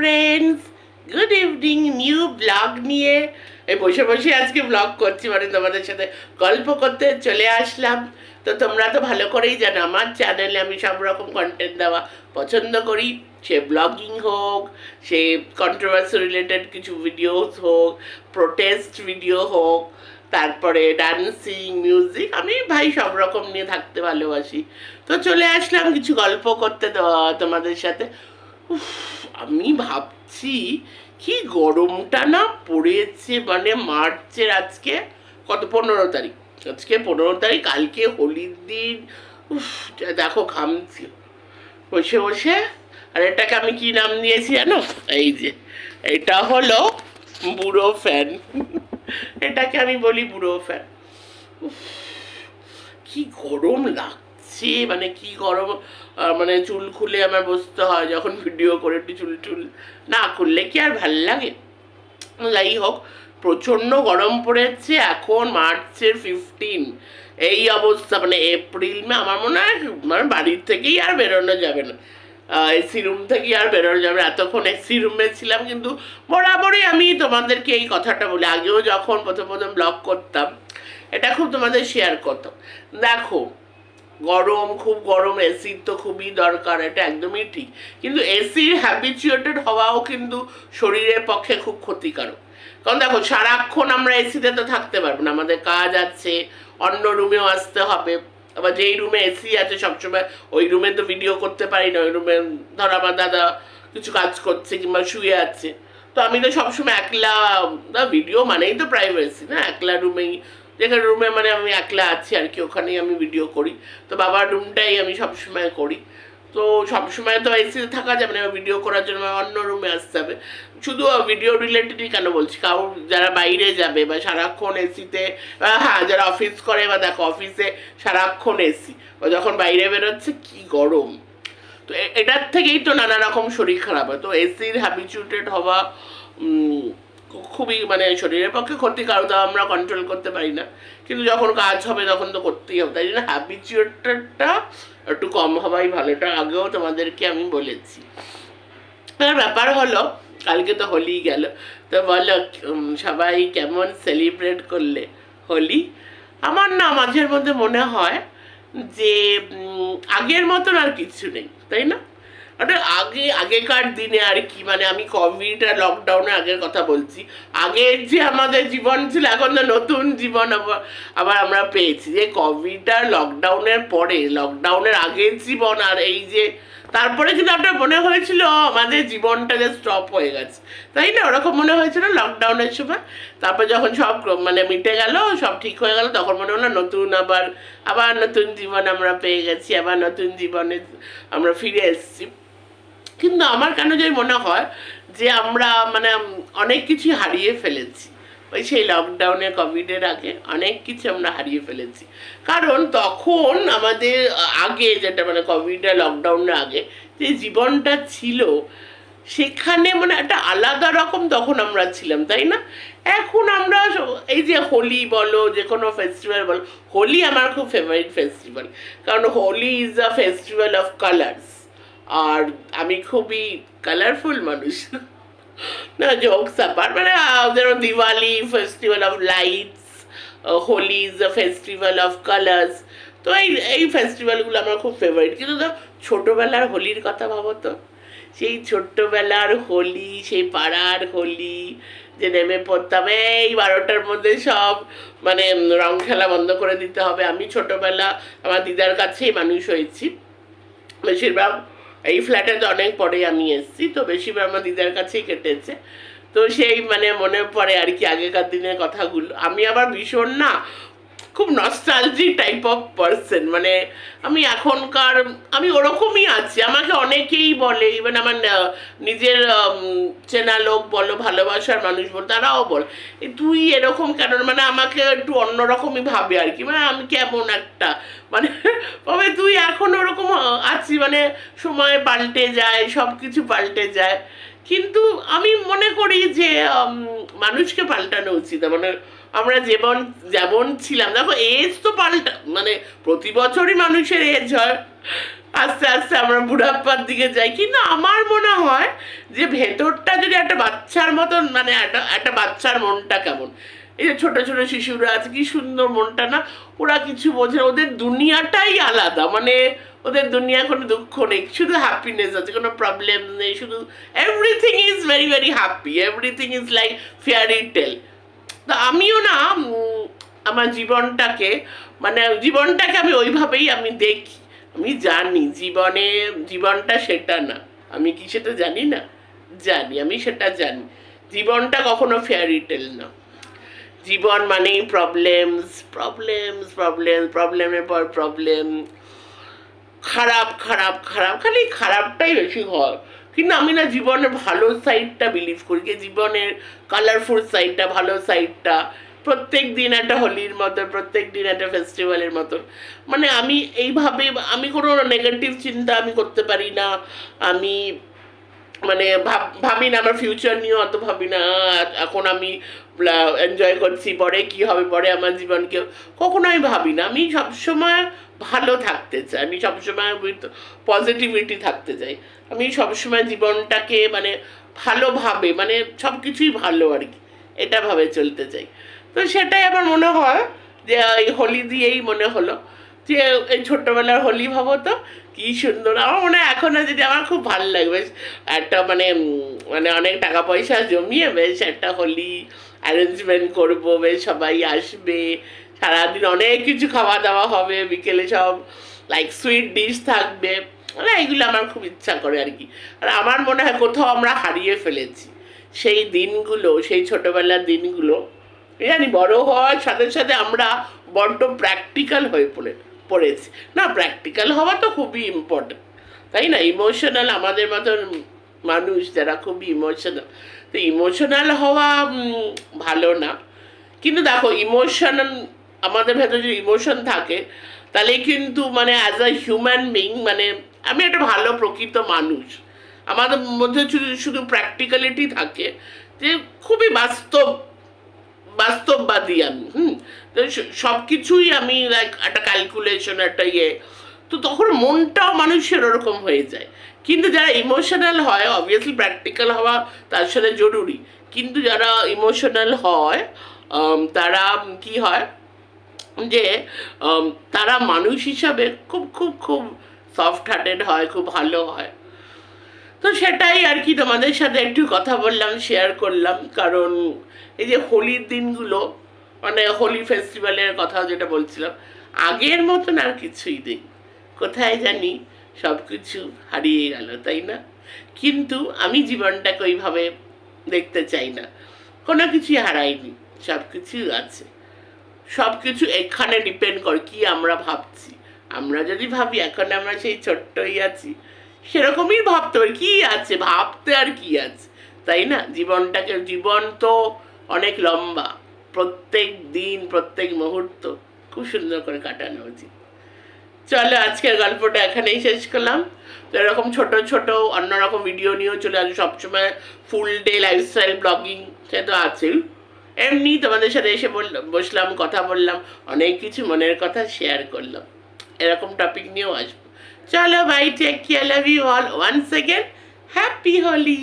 Friends good evening new vlog নিয়ে। এই বসে বসে আজকে ব্লগ করছি মানে তোমাদের সাথে গল্প করতে চলে আসলাম। তো তোমরা তো ভালো করেই জানো, আমার চ্যানেলে আমি সব রকম কন্টেন্ট দেওয়া পছন্দ করি। সে ব্লগিং হোক, সে কন্ট্রোভার্সি রিলেটেড কিছু ভিডিওস হোক প্রোটেস্ট ভিডিও হোক, তারপরে ডান্সিং মিউজিক আমি ভাই সব রকম নিয়ে থাকতে ভালোবাসি। তো চলে আসলাম কিছু গল্প করতে তোমাদের সাথে। উফ, আমি ভাবছি কি গরমটা না পড়েছে মানে মার্চের আজকে কত পনেরো তারিখ। আজকে পনেরো তারিখ কালকে হোলির দিন। উফ, দেখো ঘামছি। বসে বসে। আর এটাকে আমি কি নাম দিয়েছি জানো? এই যে এটা হলো বুড়ো ফ্যান। এটাকে আমি বলি বুড়ো ফ্যান। কি গরম লাগছে মানে কি গরম মানে চুল খুলে আমার বসতে হয় যখন ভিডিও করে একটু চুল টুল না খুললে কি আর ভালো লাগে? যাই হোক, প্রচণ্ড গরম পড়েছে, এখন মার্চের ফিফটিন এই অবস্থা মানে এপ্রিল মে আমার মনে হয় মানে বাড়ির থেকেই আর বেরোনো যাবে না। এসি রুম থেকেই আর বেরোনো যাবে এতক্ষণ এসি রুমে ছিলাম, কিন্তু বরাবরই আমি তোমাদেরকে এই কথাটা বলি। আগেও যখন প্রথম প্রথম ব্লগ করতাম, এটা খুব তোমাদের শেয়ার করতাম। দেখো গরম, খুব গরম এসির তো খুবই দরকার, এটা একদমই ঠিক। কিন্তু এসির হ্যাবিচুয়েটেড হওয়াও কিন্তু শরীরের পক্ষে খুব ক্ষতিকারক। কারণ দেখো, সারাক্ষণ আমরা এসিতে তো থাকতে পারব না, আমাদের কাজ আছে, অন্য রুমেও আসতে হবে। আবার যেই রুমে এসি আছে, সবসময় ওই রুমে তো ভিডিও করতে পারি না, ওই রুমে ধর আমার দাদা কিছু কাজ করছে কিংবা শুয়ে আছে। তো আমি তো সবসময় একলা ভিডিও মানেই তো প্রাইভেসি না? একলা রুমেই যেখানে রুমে মানে আমি একলা আছি আর কি, ওখানেই আমি ভিডিও করি। তো বাবার রুমটাই আমি সবসময় করি। তো সবসময় তো এসিতে থাকা যাবে না ভিডিও করার জন্য অন্য রুমে আসতে হবে। শুধু ভিডিও রিলেটেডই কেন বলছি? কারোর যারা বাইরে যাবে বা সারাক্ষণ এসিতে হ্যাঁ যারা অফিস করে বা দেখো অফিসে সারাক্ষণ এসি বা যখন বাইরে বেরোচ্ছে কি গরম। তো এটার থেকেই তো নানা রকম শরীর খারাপ হয়। তো এসির হ্যাবিচুটেড হওয়া খুবই মানে শরীরের পক্ষে ক্ষতিকারক তা আমরা কন্ট্রোল করতে পারি না। কিন্তু যখন কাজ হবে, তখন তো করতেই হবে। তাই জন্য হ্যাবিচুয়েটেডটা একটু কম হওয়াই ভালো। এটা আগেও তোমাদেরকে আমি বলেছি। এবার ব্যাপার হলো, কালকে তো হোলি গেল। তো বলো সবাই কেমন সেলিব্রেট করলে হোলি? আমার না মাঝের মধ্যে মনে হয় যে আগের মতন আর কিছু নেই। তাই না? ওটা আগে, আগেকার দিনে আর কি মানে আমি কোভিড আর লকডাউনের আগের কথা বলছি। আগের যে আমাদের জীবন ছিল, এখন তো নতুন জীবন আবার আবার আমরা পেয়েছি। যে কোভিড আর লকডাউনের পরে লকডাউনের আগের জীবন আর এই যে, তারপরে কিন্তু আপনার মনে হয়েছিল আমাদের জীবনটা যে স্টপ হয়ে গেছে। তাই না? ওরকম মনে হয়েছিল লকডাউনের সময়। তারপর যখন সব মানে মিটে গেল, সব ঠিক হয়ে গেল, তখন মনে হলো, নতুন আবার আবার নতুন জীবন আমরা পেয়ে গেছি, আবার নতুন জীবনে আমরা ফিরে এসেছি। কিন্তু আমার কেন যে মনে হয় যে আমরা মানে অনেক কিছু হারিয়ে ফেলেছি। ওই সেই লকডাউনে কোভিডের আগে অনেক কিছু আমরা হারিয়ে ফেলেছি। কারণ তখন আমাদের আগে যেটা মানে কোভিড আর লকডাউনের আগে যে জীবনটা ছিল, সেখানে মানে একটা আলাদা রকম তখন আমরা ছিলাম, তাই না? এখন আমরা এই যে হোলি বলো, যে কোনো ফেস্টিভ্যাল বলো, হোলি আমার খুব ফেভারিট ফেস্টিভ্যাল কারণ Holi is a festival of colours আর আমি খুবই কালারফুল মানুষ। না জোকস আপার মানে যেমন Diwali festival of lights Holi is a festival of colours তো এই এই ফেস্টিভ্যালগুলো আমার খুব ফেভারিট কিন্তু তো ছোটোবেলার হোলির কথা ভাবো তো। সেই ছোট্টবেলার হোলি, সেই পাড়ার হোলি, যে নেমে পড়তাম, এই বারোটার মধ্যে সব মানে রং খেলা বন্ধ করে দিতে হবে। আমি ছোটবেলা আমার দিদার কাছেই মানুষ হয়েছি। বেশিরভাগ এই ফ্ল্যাটে তো অনেক পরে আমি এসেছি তো বেশিরভাগ আমার দিদার কাছেই কেটেছে। তো সেই মানে মনে পড়ে আর কি আগেকার দিনের কথাগুলো। আমি আবার ভীষণ না খুব নস্টালজি টাইপ অফ পার্সন মানে আমি এখনকার আমি ওরকমই আছি। আমাকে অনেকেই বলে ইভেন আমার নিজের চেনা লোক বলো ভালোবাসার মানুষ বল তারাও বল "এ, তুই এরকম কেন? মানে আমাকে একটু অন্যরকমই ভাবে আর কি। মানে আমি কেমন একটা মানে তবে তুই এখন ওরকম আছি মানে সময় পাল্টে যায় সব কিছু পাল্টে যায়। কিন্তু আমি মনে করি যে মানুষকে পাল্টানো উচিত। মানে আমরা যেমন যেমন ছিলাম, দেখো এজ তো পাল্টা মানে প্রতি বছরই মানুষের এজ হয়। আস্তে আস্তে আমরা বুড়াপ্পার দিকে যাই। কিন্তু আমার মনে হয় যে, ভেতরটা যদি একটা বাচ্চার মতন মানে একটা একটা বাচ্চার মনটা কেমন? এই যে ছোটো ছোটো শিশুরা আছে, কি সুন্দর মনটা না, ওরা কিছু বোঝে ওদের দুনিয়াটাই আলাদা। মানে ওদের দুনিয়া কোনো দুঃখ নেই, শুধু হ্যাপিনেস আছে, কোনো প্রবলেম নেই, শুধু everything is very very happy everything is like fairy tale তো আমিও না আমার জীবনটাকে মানে জীবনটাকে আমি ওইভাবেই আমি দেখি, আমি জানি জীবনে, জীবনটা সেটা না, আমি কি সেটা জানি না? জানি, আমি সেটা জানি, জীবনটা কখনো ফেয়ারি টেল না। জীবন মানেই প্রবলেমস প্রবলেমস প্রবলেম প্রবলেমের পর প্রবলেম খারাপ খারাপ খারাপ, খালি খারাপটাই বেশি হয়। কিন্তু আমি না জীবনের ভালো সাইডটা বিলিভ করি যে জীবনের কালারফুল সাইডটা ভালো সাইডটা প্রত্যেক দিন একটা হোলির মতো প্রত্যেক দিন একটা ফেস্টিভ্যালের মতো মানে আমি এইভাবে, আমি কোনো নেগেটিভ চিন্তা আমি করতে পারি না। আমি মানে ভাব, ভাবি না আমার ফিউচার নিয়ে অত ভাবি না। এখন আমি এনজয় করছি, পরে কি হবে, পরে আমার জীবনকে। কখনো আমি ভাবি না, আমি সবসময় ভালো থাকতে চাই। আমি সবসময় উইথ পজিটিভিটি থাকতে চাই। আমি সবসময় জীবনটাকে মানে ভালোভাবে মানে সব কিছুই ভালো আর কি, এটা ভাবে চলতে চাই। তো সেটাই আমার মনে হয় যে, এই হোলি দিয়েই মনে হলো যে, এই ছোট্টবেলার হোলি ভাবো তো কি সুন্দর। আমার মনে হয় এখনও যদি আমার খুব ভালো লাগবে, একটা মানে মানে অনেক টাকা পয়সা জমিয়ে বেশ একটা হোলি অ্যারেঞ্জমেন্ট করব, বেশ সবাই আসবে, সারাদিন অনেক কিছু খাওয়া দাওয়া হবে, বিকেলে সব লাইক সুইট ডিশ থাকবে মানে এইগুলো আমার খুব ইচ্ছা করে আর কি। আর আমার মনে হয় কোথাও আমরা হারিয়ে ফেলেছি। সেই দিনগুলো, সেই ছোটোবেলার দিনগুলো, জানি বড় হওয়ার সাথে সাথে আমরা বড্ড প্র্যাকটিক্যাল হয়ে পড়ে পড়েছি। না প্র্যাকটিক্যাল হওয়া তো খুবই ইম্পর্টেন্ট তাই না? ইমোশনাল আমাদের মতন মানুষ যারা খুবই ইমোশনাল তো ইমোশনাল হওয়া ভালো না। কিন্তু দেখো ইমোশনাল আমাদের ভেতরে যদি ইমোশন থাকে, তাহলে কিন্তু মানে অ্যাজ আ হিউম্যান বিং মানে আমি একটা ভালো প্রকৃত মানুষ। আমাদের মধ্যে শুধু শুধু প্র্যাকটিক্যালিটি থাকে, যে খুবই বাস্তব বাস্তববাদী আমি, হুম? সব কিছুই আমি লাইক একটা ক্যালকুলেশন একটা ইয়ে। তো তখন মনটাও মানুষের ওরকম হয়ে যায়। কিন্তু যারা ইমোশনাল হয় অবভিয়াসলি প্র্যাকটিক্যাল হওয়া তার সাথে জরুরি। কিন্তু যারা ইমোশনাল হয় তারা কি হয়? যে তারা মানুষ হিসাবে খুব খুব খুব সফট হার্টেড হয়, খুব ভালো হয়। তো সেটাই আর কি তোমাদের সাথে একটু কথা বললাম শেয়ার করলাম। কারণ এই যে হোলির দিনগুলো মানে হোলি ফেস্টিভ্যালের কথা যেটা বলছিলাম, আগের মতন আর কিছুই নেই। কোথায় জানি সব কিছু হারিয়ে গেল, তাই না? কিন্তু আমি জীবনটাকে ওইভাবে দেখতে চাই না। কোনো কিছুই হারাইনি সব কিছুই আছে। সব কিছু এখানে ডিপেন্ড করে, কি আমরা ভাবছি? আমরা যদি ভাবি, এখন আমরা সেই ছোট্টই আছি। সেরকমই ভাবতে পারি। কি আছে? ভাবতে আর কি আছে? তাই না? জীবনটাকে, জীবন তো অনেক লম্বা। প্রত্যেক দিন, প্রত্যেক মুহূর্ত খুব সুন্দর করে কাটানো উচিত। চলো, আজকের গল্পটা এখানেই শেষ করলাম। তো এরকম ছোট ছোট, অন্যরকম ভিডিও নিয়েও চলে আসবে। সবসময় ফুল ডে লাইফস্টাইল ব্লগিং সে তো আছেই। এমনি তোমাদের সাথে এসে বসলাম, কথা বললাম, অনেক কিছু মনের কথা শেয়ার করলাম। এরকম টপিক নিয়েও আসব। চলো bye take care love you all once second happy Holi